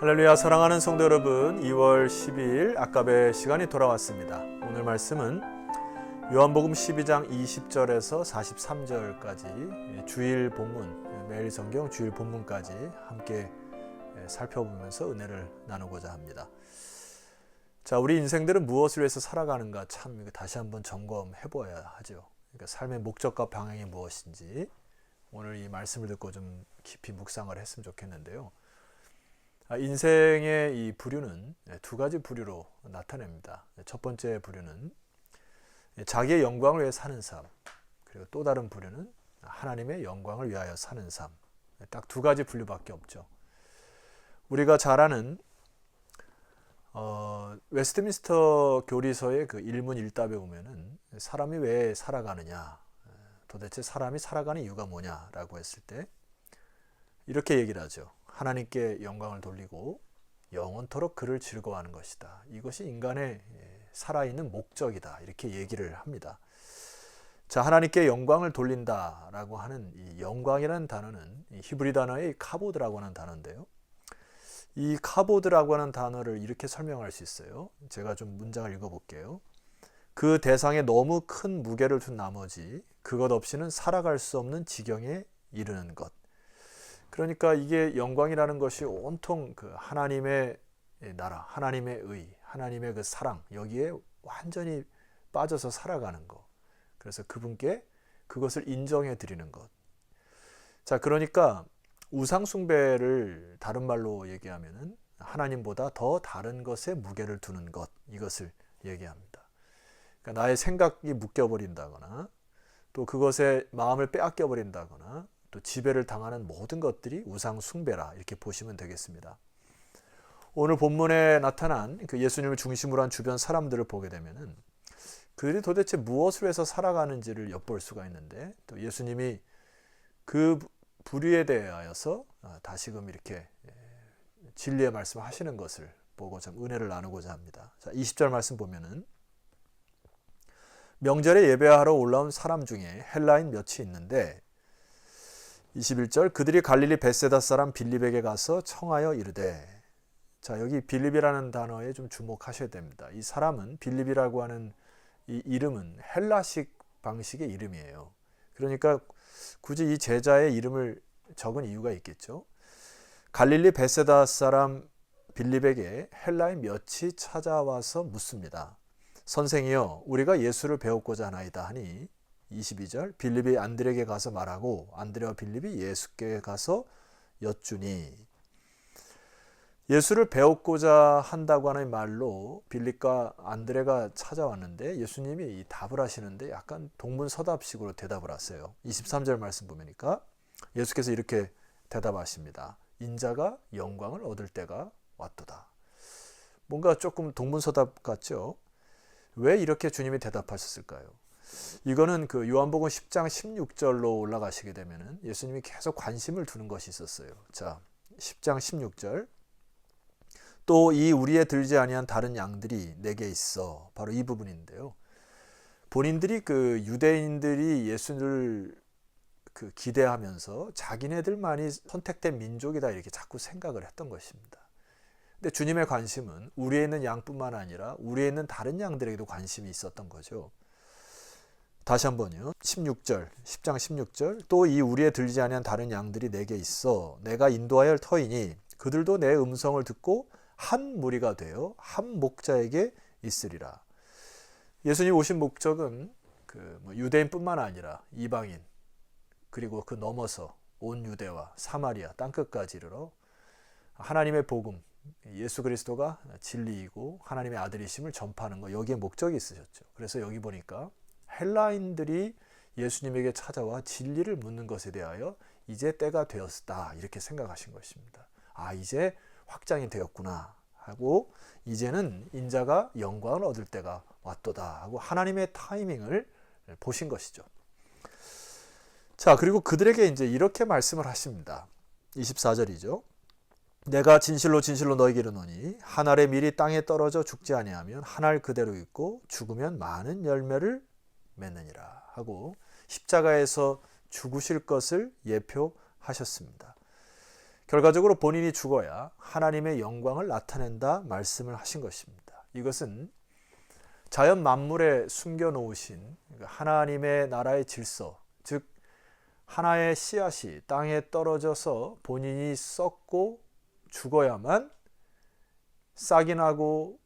할렐루야 사랑하는 성도 여러분 2월 12일 아까의 시간이 돌아왔습니다. 오늘 말씀은 요한복음 12장 20절에서 43절까지 주일 본문 매일 성경 주일 본문까지 함께 살펴보면서 은혜를 나누고자 합니다. 자, 우리 인생들은 무엇을 위해서 살아가는가 참 다시 한번 점검해 보아야 하죠. 그러니까 삶의 목적과 방향이 무엇인지 오늘 이 말씀을 듣고 좀 깊이 묵상을 했으면 좋겠는데요. 아, 인생의 이 부류는 두 가지 부류로 나타냅니다. 첫 번째 부류는 자기의 영광을 위해 사는 삶, 그리고 또 다른 부류는 하나님의 영광을 위하여 사는 삶. 딱 두 가지 분류밖에 없죠. 우리가 잘 아는 어, 웨스트민스터 교리서의 그 일문 일답에 보면은 사람이 왜 살아가느냐, 도대체 사람이 살아가는 이유가 뭐냐라고 했을 때 이렇게 얘기를 하죠. 하나님께 영광을 돌리고 영원토록 그를 즐거워하는 것이다. 이것이 인간의 살아있는 목적이다. 이렇게 얘기를 합니다. 자, 하나님께 영광을 돌린다라고 하는 이 영광이라는 단어는 이 히브리 단어의 카보드라고 하는 단어인데요. 이 카보드라고 하는 단어를 이렇게 설명할 수 있어요. 제가 좀 문장을 읽어볼게요. 그 대상에 너무 큰 무게를 둔 나머지 그것 없이는 살아갈 수 없는 지경에 이르는 것. 그러니까 이게 영광이라는 것이 온통 그 하나님의 나라, 하나님의 의, 하나님의 그 사랑 여기에 완전히 빠져서 살아가는 것. 그래서 그분께 그것을 인정해 드리는 것. 자, 그러니까 우상 숭배를 다른 말로 얘기하면은 하나님보다 더 다른 것에 무게를 두는 것 이것을 얘기합니다. 그러니까 나의 생각이 묶여 버린다거나 또 그것에 마음을 빼앗겨 버린다거나 또 지배를 당하는 모든 것들이 우상 숭배라 이렇게 보시면 되겠습니다. 오늘 본문에 나타난 그 예수님을 중심으로 한 주변 사람들을 보게 되면은 그들이 도대체 무엇을 위해서 살아가는지를 엿볼 수가 있는데 또 예수님이 그 부류에 대하여서 다시금 이렇게 진리의 말씀을 하시는 것을 보고 좀 은혜를 나누고자 합니다. 자, 20절 말씀 보면은 명절에 예배하러 올라온 사람 중에 헬라인 몇이 있는데 21절 그들이 갈릴리 베세다 사람 빌립에게 가서 청하여 이르되 자 여기 빌립이라는 단어에 좀 주목하셔야 됩니다. 이 사람은 빌립이라고 하는 이 이름은 헬라식 방식의 이름이에요. 그러니까 굳이 이 제자의 이름을 적은 이유가 있겠죠. 갈릴리 베세다 사람 빌립에게 헬라인 몇이 찾아와서 묻습니다. 선생이여 우리가 예수를 배웠고자 하나이다 하니 22절 빌립이 안드레에게 가서 말하고 안드레와 빌립이 예수께 가서 여쭈니 예수를 배웠고자 한다고 하는 말로 빌립과 안드레가 찾아왔는데 예수님이 답을 하시는데 약간 동문서답식으로 대답을 하세요. 23절 말씀 보니까 예수께서 이렇게 대답하십니다. 인자가 영광을 얻을 때가 왔도다. 뭔가 조금 동문서답 같죠? 왜 이렇게 주님이 대답하셨을까요? 이거는 그 요한복음 10장 16절로 올라가시게 되면은 예수님이 계속 관심을 두는 것이 있었어요. 자, 10장 16절. 또 이 우리에 들지 아니한 다른 양들이 내게 있어. 바로 이 부분인데요. 본인들이 그 유대인들이 예수를 그 기대하면서 자기네들만이 선택된 민족이다 이렇게 자꾸 생각을 했던 것입니다. 근데 주님의 관심은 우리에 있는 양뿐만 아니라 우리에 있는 다른 양들에게도 관심이 있었던 거죠. 다시 한번요. 16절, 10장 16절. 또 이 우리에 들지 아니한 다른 양들이 내게 있어 내가 인도하여 할 터이니 그들도 내 음성을 듣고 한 무리가 되어 한 목자에게 있으리라. 예수님 오신 목적은 그뭐 유대인뿐만 아니라 이방인 그리고 그 넘어서 온 유대와 사마리아 땅 끝까지 이르러 하나님의 복음 예수 그리스도가 진리이고 하나님의 아들이심을 전파하는 거 여기에 목적이 있으셨죠. 그래서 여기 보니까 헬라인들이 예수님에게 찾아와 진리를 묻는 것에 대하여 이제 때가 되었다 이렇게 생각하신 것입니다. 아 이제 확장이 되었구나 하고 이제는 인자가 영광을 얻을 때가 왔도다 하고 하나님의 타이밍을 보신 것이죠. 자 그리고 그들에게 이제 이렇게 말씀을 하십니다. 24절이죠. 내가 진실로 진실로 너에게 이르노니 한 알의 밀이 땅에 떨어져 죽지 아니하면 한 알 그대로 있고 죽으면 많은 열매를 맺느니라 하고 십자가에서 죽으실 것을 예표하셨습니다. 결과적으로 본인이 죽어야 하나님의 영광을 나타낸다 말씀을 하신 것입니다. 이것은 자연 만물에 숨겨 놓으신 하나님의 나라의 질서, 즉 하나의 씨앗이 땅에 떨어져서 본인이 썩고 죽어야만 싹이 나고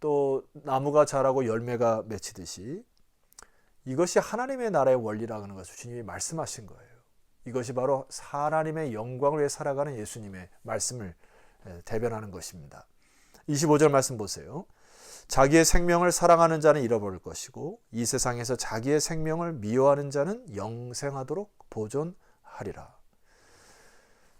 또 나무가 자라고 열매가 맺히듯이 이것이 하나님의 나라의 원리라는 것을 주님이 말씀하신 거예요. 이것이 바로 하나님의 영광을 위해 살아가는 예수님의 말씀을 대변하는 것입니다. 25절 말씀 보세요. 자기의 생명을 사랑하는 자는 잃어버릴 것이고 이 세상에서 자기의 생명을 미워하는 자는 영생하도록 보존하리라.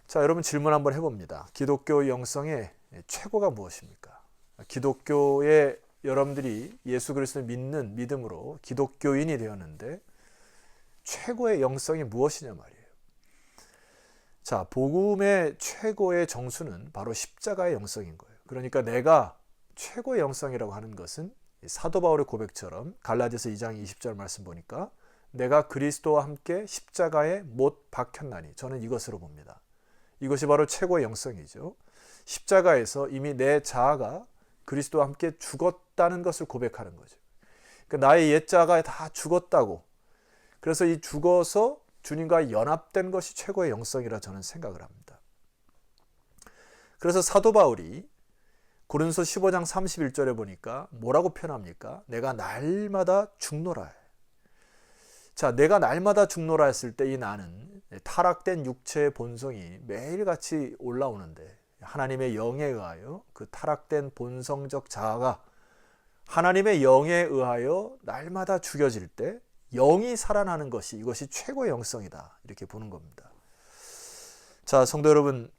자, 여러분 질문 한번 해봅니다. 기독교 영성의 최고가 무엇입니까? 기독교의 여러분들이 예수 그리스도를 믿는 믿음으로 기독교인이 되었는데 최고의 영성이 무엇이냐 말이에요. 자, 복음의 최고의 정수는 바로 십자가의 영성인 거예요. 그러니까 내가 최고의 영성이라고 하는 것은 사도 바울의 고백처럼 갈라디아서 2장 20절 말씀 보니까 내가 그리스도와 함께 십자가에 못 박혔나니 저는 이것으로 봅니다. 이것이 바로 최고의 영성이죠. 십자가에서 이미 내 자아가 그리스도와 함께 죽었 다는 것을 고백하는 거죠. 그러니까 나의 옛자가 다 죽었다고. 그래서 이 죽어서 주님과 연합된 것이 최고의 영성이라 저는 생각을 합니다. 그래서 사도 바울이 고린서 15장 31절에 보니까 뭐라고 표현합니까? 내가 날마다 죽노라. 자, 내가 날마다 죽노라 했을 때 이 나는 타락된 육체의 본성이 매일같이 올라오는데 하나님의 영에 의하여 그 타락된 본성적 자아가 하나님의 영에 의하여 날마다 죽여질 때 영이 살아나는 것이 이것이 최고의 영성이다. 이렇게 보는 겁니다. 자, 성도 여러분,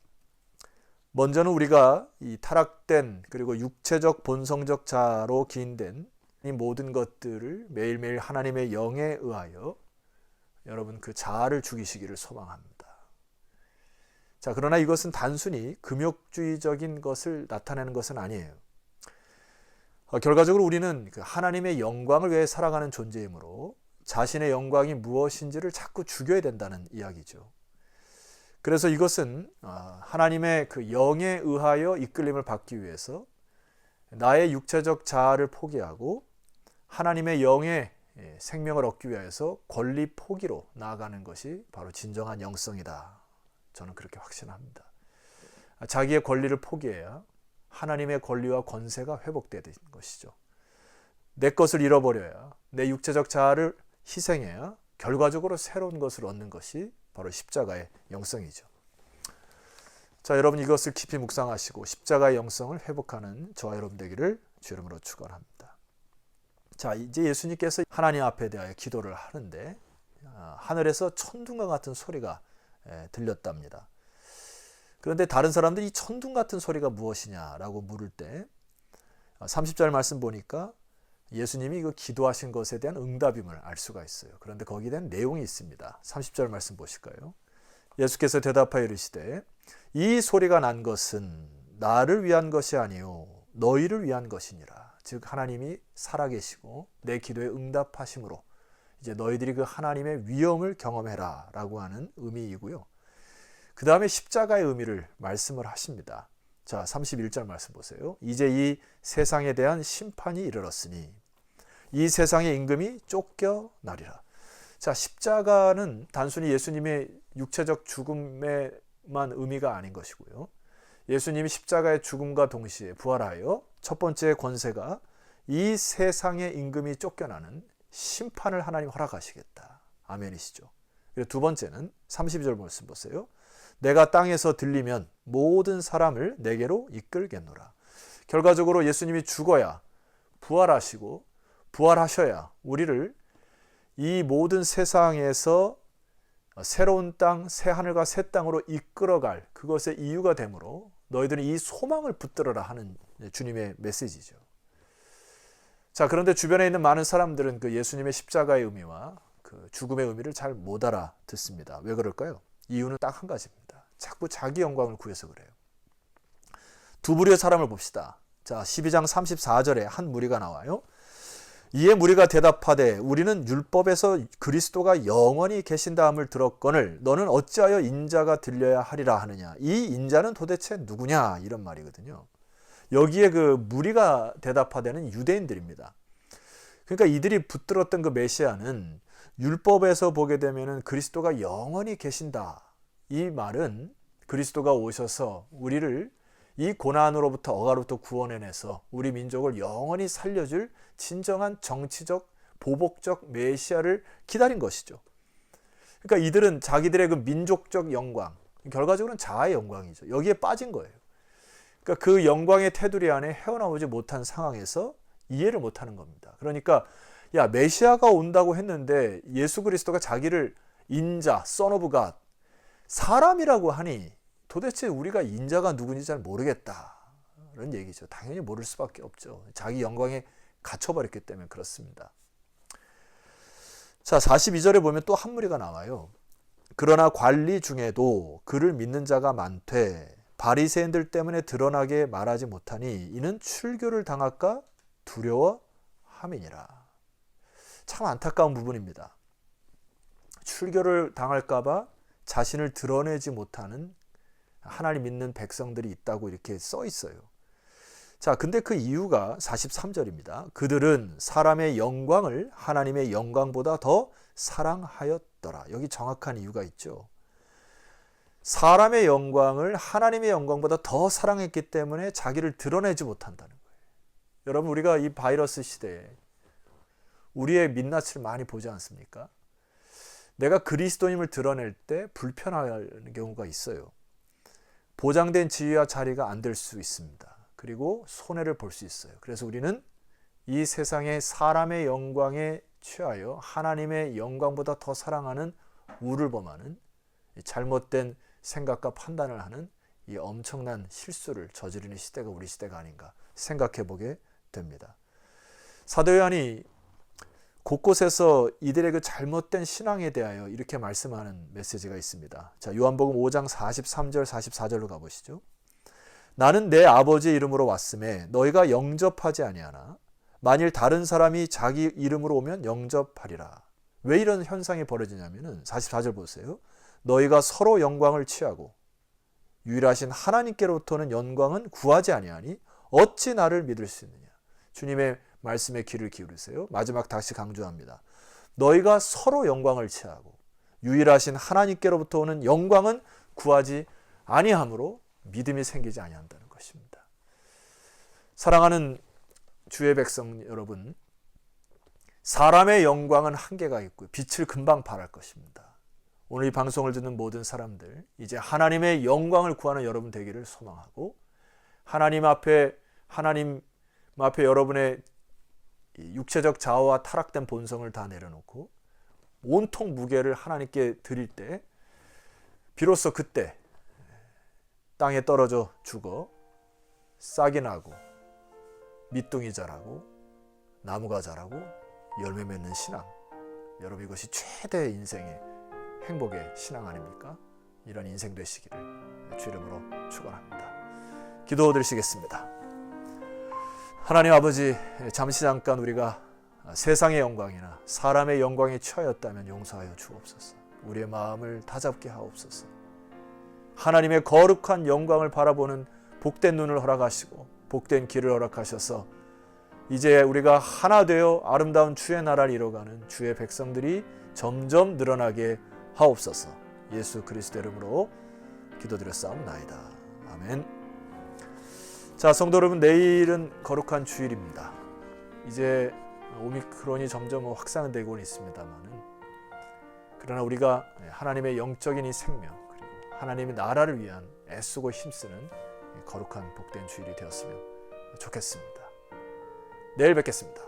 먼저는 우리가 이 타락된 그리고 육체적 본성적 자로 기인된 이 모든 것들을 매일매일 하나님의 영에 의하여 여러분 그 자아를 죽이시기를 소망합니다. 자, 그러나 이것은 단순히 금욕주의적인 것을 나타내는 것은 아니에요. 어, 결과적으로 우리는 그 하나님의 영광을 위해 살아가는 존재이므로 자신의 영광이 무엇인지를 자꾸 죽여야 된다는 이야기죠. 그래서 이것은 어, 하나님의 그 영에 의하여 이끌림을 받기 위해서 나의 육체적 자아를 포기하고 하나님의 영의 예, 생명을 얻기 위해서 권리 포기로 나아가는 것이 바로 진정한 영성이다. 저는 그렇게 확신합니다. 자기의 권리를 포기해야 하나님의 권리와 권세가 회복되는 것이죠. 내 것을 잃어버려야 내 육체적 자아를 희생해야 결과적으로 새로운 것을 얻는 것이 바로 십자가의 영성이죠. 자, 여러분 이것을 깊이 묵상하시고 십자가의 영성을 회복하는 저와 여러분 되기를 주 이름으로 축원합니다. 자, 이제 예수님께서 하나님 앞에 대하여 기도를 하는데 아, 하늘에서 천둥과 같은 소리가 들렸답니다. 그런데 다른 사람들이 이 천둥 같은 소리가 무엇이냐라고 물을 때 30절 어, 말씀 보니까 예수님이 이거 기도하신 것에 대한 응답임을 알 수가 있어요. 그런데 거기에 대한 내용이 있습니다. 30절 말씀 보실까요? 예수께서 대답하여 이르시되 이 소리가 난 것은 나를 위한 것이 아니요 너희를 위한 것이니라. 즉 하나님이 살아계시고 내 기도에 응답하심으로 이제 너희들이 그 하나님의 위엄을 경험해라라고 하는 의미이고요. 그 다음에 십자가의 의미를 말씀을 하십니다. 자, 31절 말씀 보세요. 이제 이 세상에 대한 심판이 이르렀으니 이 세상의 임금이 쫓겨나리라. 자, 십자가는 단순히 예수님의 육체적 죽음에만 의미가 아닌 것이고요. 예수님이 십자가의 죽음과 동시에 부활하여 첫 번째 권세가 이 세상의 임금이 쫓겨나는 심판을 하나님 허락하시겠다. 아멘이시죠. 그리고 두 번째는 32절 말씀 보세요. 내가 땅에서 들리면 모든 사람을 내게로 이끌겠노라. 결과적으로 예수님이 죽어야 부활하시고 부활하셔야 우리를 이 모든 세상에서 새로운 땅, 새 하늘과 새 땅으로 이끌어갈 그것의 이유가 되므로 너희들은 이 소망을 붙들어라 하는 주님의 메시지죠. 자, 그런데 주변에 있는 많은 사람들은 그 예수님의 십자가의 의미와 그 죽음의 의미를 잘 못 알아 듣습니다. 왜 그럴까요? 이유는 딱 한 가지입니다. 자꾸 자기 영광을 구해서 그래요. 두 부류의 사람을 봅시다. 자, 12장 34절에 한 무리가 나와요. 이에 무리가 대답하되 우리는 율법에서 그리스도가 영원히 계신다함을 들었거늘 너는 어찌하여 인자가 들려야 하리라 하느냐 이 인자는 도대체 누구냐 이런 말이거든요. 여기에 그 무리가 대답하되는 유대인들입니다. 그러니까 이들이 붙들었던 그 메시아는 율법에서 보게 되면은 그리스도가 영원히 계신다. 이 말은 그리스도가 오셔서 우리를 이 고난으로부터 어가로부터 구원해내서 우리 민족을 영원히 살려줄 진정한 정치적 보복적 메시아를 기다린 것이죠. 그러니까 이들은 자기들의 그 민족적 영광, 결과적으로는 자아의 영광이죠. 여기에 빠진 거예요. 그러니까 그 영광의 테두리 안에 헤어나오지 못한 상황에서 이해를 못하는 겁니다. 그러니까 야 메시아가 온다고 했는데 예수 그리스도가 자기를 인자, God, 사람이라고 하니 도대체 우리가 인자가 누군지 잘 모르겠다. 그런 얘기죠. 당연히 모를 수밖에 없죠. 자기 영광에 갇혀버렸기 때문에 그렇습니다. 자, 42절에 보면 또 한 무리가 나와요. 그러나 관리 중에도 그를 믿는 자가 많되 바리새인들 때문에 드러나게 말하지 못하니 이는 출교를 당할까 두려워함이니라. 참 안타까운 부분입니다. 출교를 당할까봐 자신을 드러내지 못하는 하나님 믿는 백성들이 있다고 이렇게 써 있어요. 자, 근데 그 이유가 43절입니다. 그들은 사람의 영광을 하나님의 영광보다 더 사랑하였더라. 여기 정확한 이유가 있죠. 사람의 영광을 하나님의 영광보다 더 사랑했기 때문에 자기를 드러내지 못한다는 거예요. 여러분, 우리가 이 바이러스 시대에 우리의 민낯을 많이 보지 않습니까? 내가 그리스도님을 드러낼 때 불편한 경우가 있어요. 보장된 지위와 자리가 안 될 수 있습니다. 그리고 손해를 볼 수 있어요. 그래서 우리는 이 세상의 사람의 영광에 취하여 하나님의 영광보다 더 사랑하는 우를 범하는 잘못된 생각과 판단을 하는 이 엄청난 실수를 저지르는 시대가 우리 시대가 아닌가 생각해 보게 됩니다. 사도 요한이 곳곳에서 이들의 그 잘못된 신앙에 대하여 이렇게 말씀하는 메시지가 있습니다. 자, 요한복음 5장 43절 44절로 가 보시죠. 나는 내 아버지 이름으로 왔음에 너희가 영접하지 아니하나 만일 다른 사람이 자기 이름으로 오면 영접하리라. 왜 이런 현상이 벌어지냐면은 44절 보세요. 너희가 서로 영광을 취하고 유일하신 하나님께로부터는 영광은 구하지 아니하니 어찌 나를 믿을 수 있느냐. 주님의 말씀에 귀를 기울이세요. 마지막 다시 강조합니다. 너희가 서로 영광을 취하고 유일하신 하나님께로부터 오는 영광은 구하지 아니함으로 믿음이 생기지 아니한다는 것입니다. 사랑하는 주의 백성 여러분, 사람의 영광은 한계가 있고 빛을 금방 발할 것입니다. 오늘 이 방송을 듣는 모든 사람들, 이제 하나님의 영광을 구하는 여러분 되기를 소망하고 하나님 앞에 하나님 앞에 여러분의 육체적 자아와 타락된 본성을 다 내려놓고 온통 무게를 하나님께 드릴 때 비로소 그때 땅에 떨어져 죽어 싹이 나고 밑둥이 자라고 나무가 자라고 열매 맺는 신앙 여러분 이것이 최대 인생의 행복의 신앙 아닙니까? 이런 인생 되시기를 주 이름으로 축원합니다. 기도 드리시겠습니다. 하나님 아버지 잠시 잠깐 우리가 세상의 영광이나 사람의 영광에 처하였다면 용서하여 주옵소서. 우리의 마음을 다잡게 하옵소서. 하나님의 거룩한 영광을 바라보는 복된 눈을 허락하시고 복된 길을 허락하셔서 이제 우리가 하나 되어 아름다운 주의 나라를 이뤄가는 주의 백성들이 점점 늘어나게 하옵소서. 예수 그리스도 이름으로 기도드렸사옵나이다. 아멘. 자, 성도 여러분, 내일은 거룩한 주일입니다. 이제 오미크론이 점점 확산되고 있습니다만은 그러나 우리가 하나님의 영적인 이 생명 그리고 하나님의 나라를 위한 애쓰고 힘쓰는 거룩한 복된 주일이 되었으면 좋겠습니다. 내일 뵙겠습니다.